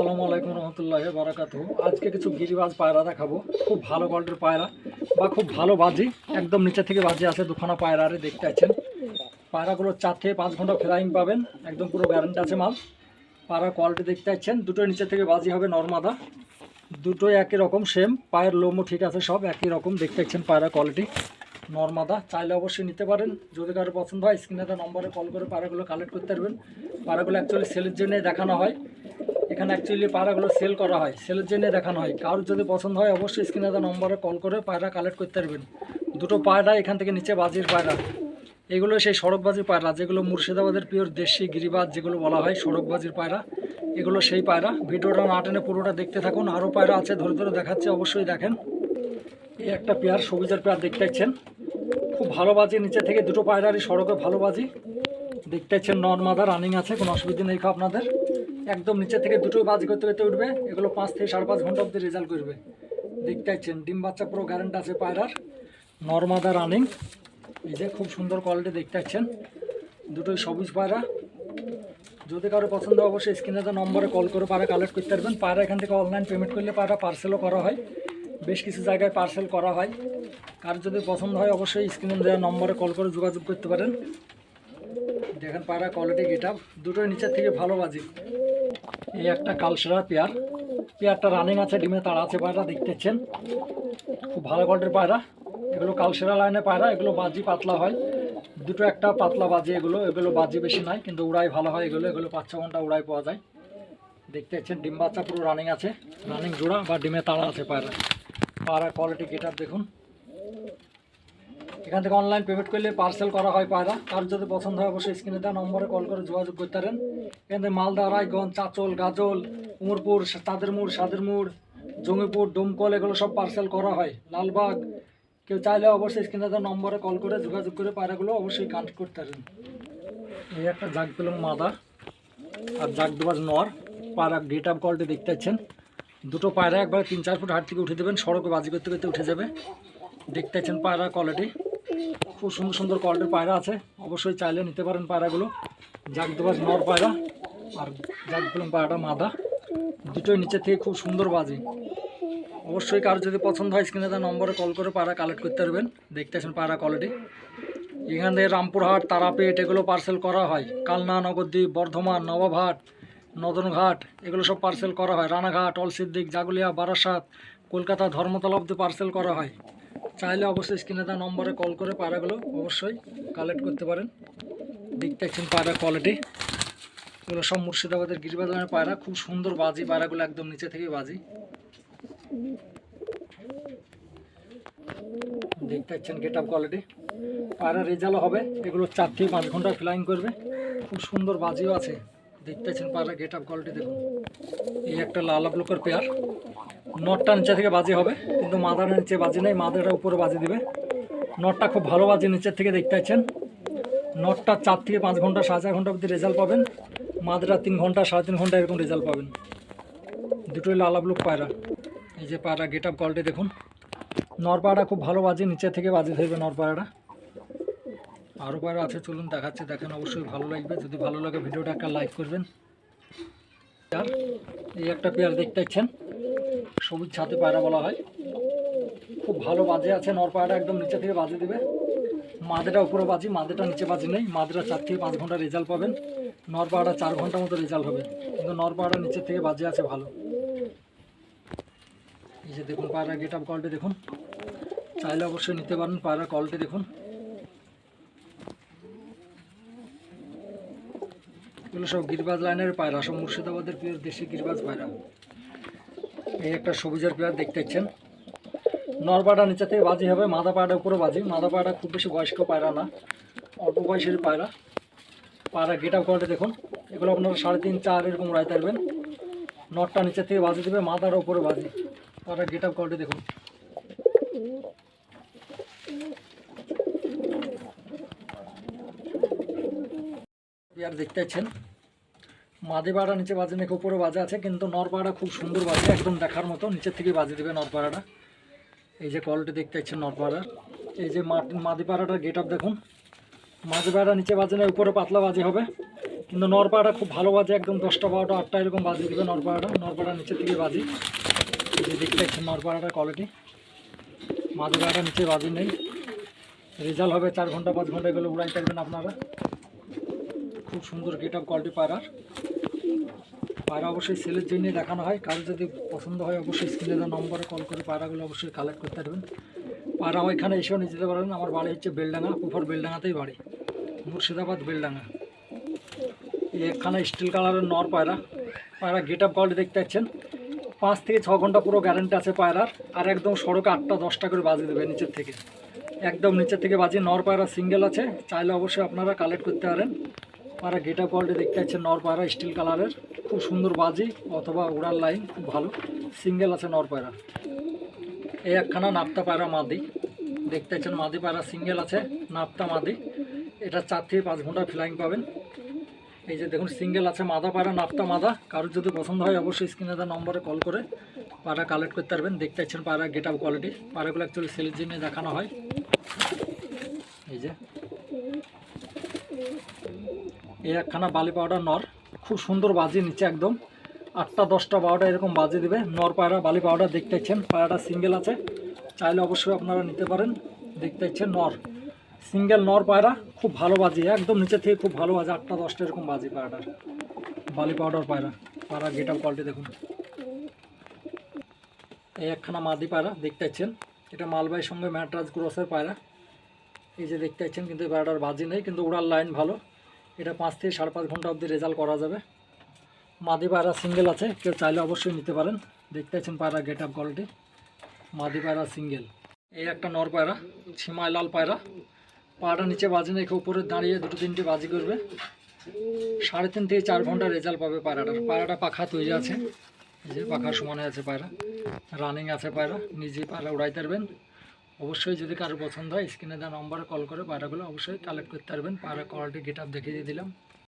আসসালামু আলাইকুম রহমতুল্লাহ বারাকাতু আজকে কিছু গিরিবাজ পায়রা দেখাবো। খুব ভালো কোয়ালিটির পায়রা বা খুব ভালো বাজি। একদম নিচে থেকে বাজি আছে, দুখানা পায়রা আরে দেখতে পাচ্ছেন। পায়রাগুলো চার থেকে পাঁচ ঘণ্টা ফ্লাইং পাবেন। একদম পুরো গ্যারান্টি আছে মাল। পায়রা কোয়ালিটি দেখতে পাচ্ছেন। দুটোই নিচে থেকে বাজি হবে নর্মাদা দুটোই একই রকম সেম পায়ের লোমও ঠিক আছে সব একই রকম। দেখতে পাচ্ছেন পায়রা কোয়ালিটি নর্মাদা চাইলে অবশ্যই নিতে পারেন। যদি কারও পছন্দ হয় স্ক্রিনে তার নম্বরে কল করে পায়রাগুলো কালেক্ট করতে পারবেন। পায়রাগুলো অ্যাকচুয়ালি সেলের জন্য দেখানো হয়। এখানে অ্যাকচুয়ালি পায়রাগুলো সেল করা হয় সেলের জন্য দেখানো হয়। কারোর যদি পছন্দ হয়, অবশ্যই স্ক্রিনে তার নম্বরে কল করে পায়রা কালেক্ট করতে পারবেন। দুটো পায়রা এখান থেকে নিচে বাজির পায়রা। এগুলো সেই সড়কবাজির পায়রা, যেগুলো মুর্শিদাবাদের পিওর দেশি গিরিবাজ যেগুলো বলা হয়, সড়কবাজির পায়রা। এগুলো সেই পায়রা। ভিডিওটা না টেনে পুরোটা দেখতে থাকুন। আরও পায়রা আছে, ধরে ধরে দেখাচ্ছে, অবশ্যই দেখেন। এই একটা পেয়ার, সবুজের পেয়ার দেখতে পাচ্ছেন। খুব ভালো বাজি, নিচে থেকে দুটো পায়রারই সড়কে ভালো বাজি। দেখতে পাচ্ছেন, নর্মাদা রানিং আছে, কোনো অসুবিধা নেই আপনাদের। একদম নিচে থেকে দুটো বাজ করতে করতে উঠবে, এগুলো পাঁচ থেকে সাড়ে পাঁচ ঘণ্টা অব্দি রেজাল্ট করবে। দেখতে পাচ্ছেন ডিম বাচ্চা পুরো গ্যারেন্ট আছে পায়রার। নর্মাদা রানিং এই যে খুব সুন্দর কোয়ালিটি দেখতে পাচ্ছেন দুটোই সবুজ পায়রা। যদি কারও পছন্দ অবশ্যই স্ক্রিনে তো নম্বরে কল করে পায়রা কালেক্ট করতে পারবেন। পায়রা এখান থেকে অনলাইন পেমেন্ট করলে পায়রা পার্সেলও করা হয়। বেশ কিছু জায়গায় পার্সেল করা হয়। কার যদি পছন্দ হয়, অবশ্যই স্ক্রিনে দেওয়া নম্বরে কল করে যোগাযোগ করতে পারেন। দেখেন পায়রা কোয়ালিটি গেট আপ দুটোই নিচের থেকে ভালো বাজি। এই একটা কালসেরা পেয়ার। পেয়ারটা রানিং আছে, ডিমে তাড়া আছে, পায়রা দেখতেছেন। খুব ভালো কোয়ালিটির পায়রা। এগুলো কালসেরা লাইনে পায়রা, এগুলো বাজি পাতলা হয়। দুটো একটা পাতলা বাজি এগুলো এগুলো বাজি বেশি নাই, কিন্তু উড়াই ভালো হয় এগুলো। এগুলো পাঁচ ছ ঘণ্টা উড়াই পাওয়া যায়। দেখতে পাচ্ছেন ডিম বাচ্চা পুরো রানিং আছে। রানিং জোড়া বা ডিমে তাড়া আছে পায়রা। পায়রা কোয়ালিটি গেটার দেখুন। এখান থেকে অনলাইন পেমেন্ট করলে পার্সেল করা হয় পায়রা। কার যদি পছন্দ হয় অবশ্যই স্ক্রিনে দেওয়া নম্বরে কল করে যোগাযোগ করতে পারেন। এখান থেকে মালদা, রায়গঞ্জ, চাচল, গাজল, উমরপুর তাদেরমুড় সাদেরমুড় জঙ্গিপুর, ডোমকল, এগুলো সব পার্সেল করা হয়। লালবাগ, কেউ চাইলে অবশ্যই স্ক্রিনে দেওয়া নম্বরে কল করে যোগাযোগ করে পায়রাগুলো অবশ্যই কানেক্ট করতে পারেন। এই একটা জাগ পেলাম মাদা আর জাগ দুবাজ নর। পায়রা গেট আপ কলটি দেখতে পাচ্ছেন। দুটো পায়রা একবার তিন চার ফুট হাট থেকে উঠে দেবেন। সড়কে বাজি করতে করতে উঠে যাবে। দেখতে পাচ্ছেন পায়রা কোয়ালিটি খুব সুন্দর সুন্দর কোয়ালিটির পায়রা আছে। অবশ্যই চাইলে নিতে পারেন পায়রাগুলো। জাগ দুবাজ নর পায়রা আর জাগ পেলাম পায়রাটা মাদা। দুটোই নিচে থেকে খুব সুন্দর বাজে। অবশ্যই কারও যদি পছন্দ হয় স্ক্রিনে তার নম্বরে কল করে পায়রা কালেক্ট করতে পারবেন। দেখতে আসেন পায়রা কোয়ালিটি এখান থেকে রামপুরহাট, তারাপীঠ এগুলো পার্সেল করা হয়। কালনা, নবদ্বীপ, বর্ধমান, নবাবহাট, নদনঘাট এগুলো সব পার্সেল করা হয়। রানাঘাট, অলসিদ্দিক, জাগুলিয়া, বারাসাত, কলকাতা, ধর্মতলা অব্দি পার্সেল করা হয়। চাইলে অবশ্যই স্ক্রিনে তার নম্বরে কল করে পায়রাগুলো অবশ্যই কালেক্ট করতে পারেন। দেখতে পাচ্ছেন পায়রা কোয়ালিটি এগুলো সব মুর্শিদাবাদের গিরিবাজারের পায়রা খুব সুন্দর বাজি পায়রাগুলো একদম নিচে থেকে বাজি। দেখতে পাচ্ছেন গেট আপ কোয়ালিটি পায়রা রেজাল্ট হবে। এগুলো চার থেকে পাঁচ ঘণ্টা ফ্লাইং করবে। খুব সুন্দর বাজিও আছে। দেখতে পাচ্ছেন পায়রা গেট আপ কোয়ালিটি দেখুন। এই একটা লাল ব্লকের পেয়ার নটটা নিচে থেকে বাজি হবে। কিন্তু মাদার নিচে বাজে নেই মাদারটা উপরে বাজি দিবে। নটটা খুব ভালো বাজে, নিচের থেকে দেখতে পাচ্ছেন। নটটা চার থেকে পাঁচ ঘণ্টা, সাড়ে চার ঘণ্টা অবধি রেজাল্ট পাবেন। মাদারটা তিন ঘণ্টা, সাড়ে তিন ঘণ্টা এরকম রেজাল্ট পাবেন। দুটোই লাল ব্লক পায়রা। এই যে পায়রা গেট আপ কোয়ালিটি দেখুন। নরপাড়া খুব ভালো বাজে নিচে থেকে বাজে ধরবে নরপাড়াটা আরও পায়রা আছে, চলুন দেখাচ্ছি, দেখেন অবশ্যই ভালো লাগবে। যদি ভালো লাগে ভিডিওটা একটা লাইক করবেন। আর এই একটা পেয়ার দেখতে পাচ্ছেন। সবুজ ছাতে পায়রা বলা হয়। খুব ভালো বাজে আছে, নরপাড়াটা একদম নিচে থেকে বাজে দেবে। মাদেটা উপরে বাজি, মাদেটা নিচে বাজি নেই মাদেটা চার থেকে পাঁচ ঘণ্টা রেজাল্ট পাবেন। নরপাড়াটা চার ঘণ্টা মতো রেজাল্ট হবে, কিন্তু নরপাড়াটা নিচে থেকে বাজে আছে ভালো। এই যে দেখুন, পায়রা গেট আপ কলটি দেখুন। চাইলে অবশ্যই নিতে পারেন, পায়রা কলটি দেখুন। এগুলো সব গিরবাজ লাইনের পায়রা, সব মুর্শিদাবাদের পিওর দেশি গিরবাজ পায়রা। এই একটা সবুজের পেয়ার দেখতে নরপাড়া নিচে থেকে বাজি হবে মাদা পাড়া উপরে বাজি। মাদা পাড়া খুব বেশি বয়স্ক পায়রা না, অল্প বয়সের পায়রা। পায়রা গেট আপ কোয়ালিটি দেখুন। এগুলো আপনারা সাড়ে তিন, চার এরকম উড়াইতে পারবেন। নটটা নিচে থেকে বাজি দেবে মাদার উপরে বাজি। পায়রা গেট আপ কোয়ালিটি দেখুন। পেয়ার দেখতে পাচ্ছেন মাদি পাড়া নিচে বাজে নাকি উপরে বাজে আছে, কিন্তু নরপাড়া খুব সুন্দর বাজে, একদম দেখার মতো। নিচের থেকে বাজে দেবে নরপাড়াটা। এই যে কোয়ালিটি দেখতে পাচ্ছেন নরপাড়ার এই যে মাদি পাড়াটার গেট আপ দেখুন। মাদি পাড়া নিচে বাজে না, উপরে পাতলা বাজে হবে। কিন্তু নরপাড়া খুব ভালো বাজে, একদম দশটা বারোটা, আটটা এরকম বাজি দেবে নরপাড়াটা নরপাড়া নিচের দিকে বাজি। এই যে দেখতে পাচ্ছেন নরপাড়াটার কোয়ালিটি মাদুরাটা নিচে বাজি নেই। রেজাল্ট হবে চার ঘণ্টা, পাঁচ ঘণ্টা এগুলো উড়াই থাকবেন আপনারা। খুব সুন্দর গেট আপ কোয়ালিটি পায়রার পায়রা অবশ্যই সেলের জন্য দেখানো হয়। কারও যদি পছন্দ হয়, অবশ্যই স্ক্রিনে দেওয়া নম্বরে কল করে পায়রাগুলো অবশ্যই কালেক্ট করতে পারবেন। পায়রা ওইখানে এসেও নিয়ে যেতে পারবেন। আমার বাড়ি হচ্ছে বেলডাঙ্গা, পুফর বেলডাঙ্গাতেই বাড়ি। মুর্শিদাবাদ, বেলডাঙ্গা। এই একখানা স্টিল কালারের নর পায়রা। পায়রা গেট আপ কোয়ালিটি দেখতে পাচ্ছেন। পাঁচ থেকে ছ ঘণ্টা পুরো গ্যারেন্টি আছে পায়রার। আর একদম সড়কে আটটা, দশটা করে বাজি দেবে নিচের থেকে। একদম নিচের থেকে বাজি। নর পায়রা সিঙ্গেল আছে। চাইলে অবশ্যই আপনারা কালেক্ট করতে পারেন। পায়রা গেট কোয়ালিটি দেখতে পাচ্ছেন নর পায়রা স্টিল কালারের খুব সুন্দর বাজি অথবা উড়ার লাইন খুব ভালো। সিঙ্গেল আছে নর পায়রা। এই একখানা নাপ্তা পায়রা মাদি। দেখতে পাচ্ছেন মাদি পায়রা সিঙ্গেল আছে, নাপ্তা মাদি। এটা চার থেকে পাঁচ ঘণ্টা ফ্লাইং পাবেন। এই যে দেখুন সিঙ্গেল আছে মাদা পায়রা, নাপ্তা মাদা। কারোর যদি পছন্দ হয়, অবশ্যই স্ক্রিনে দেওয়া নম্বরে কল করে পায়রা কালেক্ট করতে পারবেন। দেখতে পাচ্ছেন পায়রা গেট আপ কোয়ালিটি পায়রাগুলো অ্যাকচুয়ালি সেলের জন্য দেখানো হয়। এই যে এই একখানা বালি পাউডার নর, খুব সুন্দর বাজি নিচে একদম। আটটা, দশটা বারোটা এরকম বাজি দেবে। নর পায়রা বালি পাউডার দেখতে পাচ্ছেন পায়রাটা সিঙ্গেল আছে। চাইলে অবশ্যই আপনারা নিতে পারেন। দেখতে পাচ্ছেন নর। সিঙ্গেল নর পায়রা, খুব ভালো বাজি, একদম নিচে থেকে খুব ভালো বাজে, আটটা, দশটা এরকম বাজি পায়রাটার। বালি পাউডার পায়রা পায়রা গেট আপ কোয়ালিটি দেখুন। এই একখানা মাদি পায়রা দেখতে পাচ্ছেন এটা মালবাইয়ের সঙ্গে ম্যাটরাজ ক্রসের পায়রা। এই যে দেখতে পাচ্ছেন কিন্তু পায়রাটার বাজি নেই, কিন্তু উড়ার লাইন ভালো। এটা পাঁচ থেকে সাড়ে পাঁচ ঘণ্টা অবধি রেজাল্ট করা যাবে। মাদি পায়রা সিঙ্গেল আছে, কেউ চাইলে অবশ্যই নিতে পারেন। দেখতে পাচ্ছেন পায়রা গেট আপ কোয়ালিটি মাদি পায়রা সিঙ্গেল এই একটা নর পায়রা ছিমাই লাল পায়রা। পায়রা নিচে বাজি না কেউ উপরে দাঁড়িয়ে দুটো তিনটে বাজি করবে। সাড়ে তিন থেকে চার ঘণ্টা রেজাল্ট পাবে পায়রাটার পায়রাটা পাখা তৈরি আছে। যে পাখার সমানে আছে পায়রা। রানিং আছে পায়রা। নিজে পায়রা উড়াইতে পারবেন। অবশ্যই যদি কারও পছন্দ হয় স্ক্রিনে দেওয়া নম্বরে কল করে পায়রাগুলো অবশ্যই কালেক্ট করতে পারবেন। পায়রা কোয়ালিটি গেট আপ দেখিয়ে দিলাম।